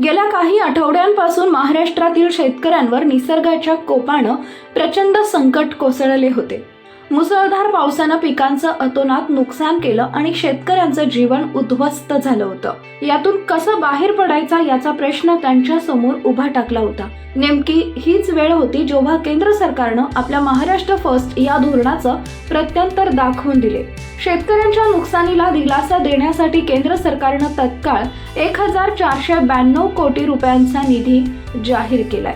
गेल्या काही आठवड्यांपासून महाराष्ट्रातील शेतकऱ्यांवर निसर्गाच्या कोपानं प्रचंड संकट कोसळले होते. मुसळधार पावसानं पिकांचं अतोनात नुकसान केलं आणि शेतकऱ्यांचं जीवन उद्ध्वस्त झालं होतं. यातून कसं बाहेर पडायचा याचा प्रश्न त्यांच्यासमोर उभा टाकला होता. नेमकी हीच वेळ होती जेव्हा केंद्र सरकारनं आपल्या महाराष्ट्र फर्स्ट या धोरणाचं प्रत्यंतर दाखवून दिले. शेतकऱ्यांच्या नुकसानीला दिलासा देण्यासाठी केंद्र सरकारनं तत्काळ एक हजार चारशे ब्याण्णव कोटी रुपयांचा निधी जाहीर केलाय.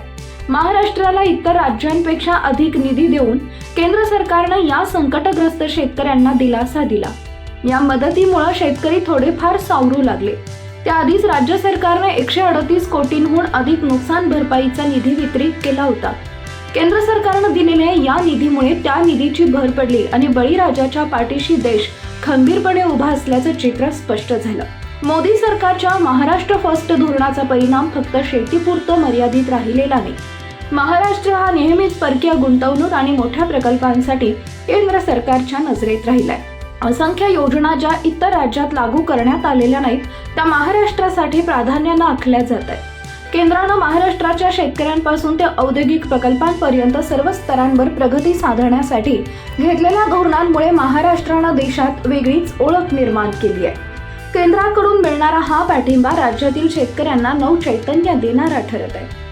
महाराष्ट्राला इतर राज्यांपेक्षा अधिक निधी देऊन केंद्र सरकारनं या संकटग्रस्त शेतकऱ्यांना दिलासा दिला. या मदतीमुळे शेतकरी थोडेफार सावरू लागले. त्याआधीच राज्य सरकारने एकशे अडतीस कोटींहून अधिक नुकसान भरपाईचा निधी वितरित केला होता. केंद्र सरकारनं दिलेल्या या निधीमुळे त्या निधीची भर पडली आणि बळीराजाच्या पाठीशी देश खंबीरपणे उभा असल्याचं चित्र स्पष्ट झालं. मोदी सरकारच्या महाराष्ट्र फर्स्ट धोरणाचा परिणाम फक्त शेतीपुरतं मर्यादित राहिलेला नाही. महाराष्ट्र हा नेहमीच परकीय गुंतवणूक आणि मोठ्या प्रकल्पांसाठी केंद्र सरकारच्या नजरेत राहिलाय. असंख्य योजना ज्या इतर राज्यात लागू करण्यात आलेल्या नाहीत त्या महाराष्ट्रासाठी प्राधान्यानं आखल्या जात आहेत. केंद्रानं महाराष्ट्राच्या शेतकऱ्यांपासून ते औद्योगिक प्रकल्पांपर्यंत सर्व स्तरांवर प्रगती साधण्यासाठी घेतलेल्या धोरणांमुळे महाराष्ट्रानं देशात वेगळीच ओळख निर्माण केली आहे. केंद्राकडून मिळणारा हा पाठिंबा राज्यातील शेतकऱ्यांना नवचैतन्य देणारा ठरत आहे.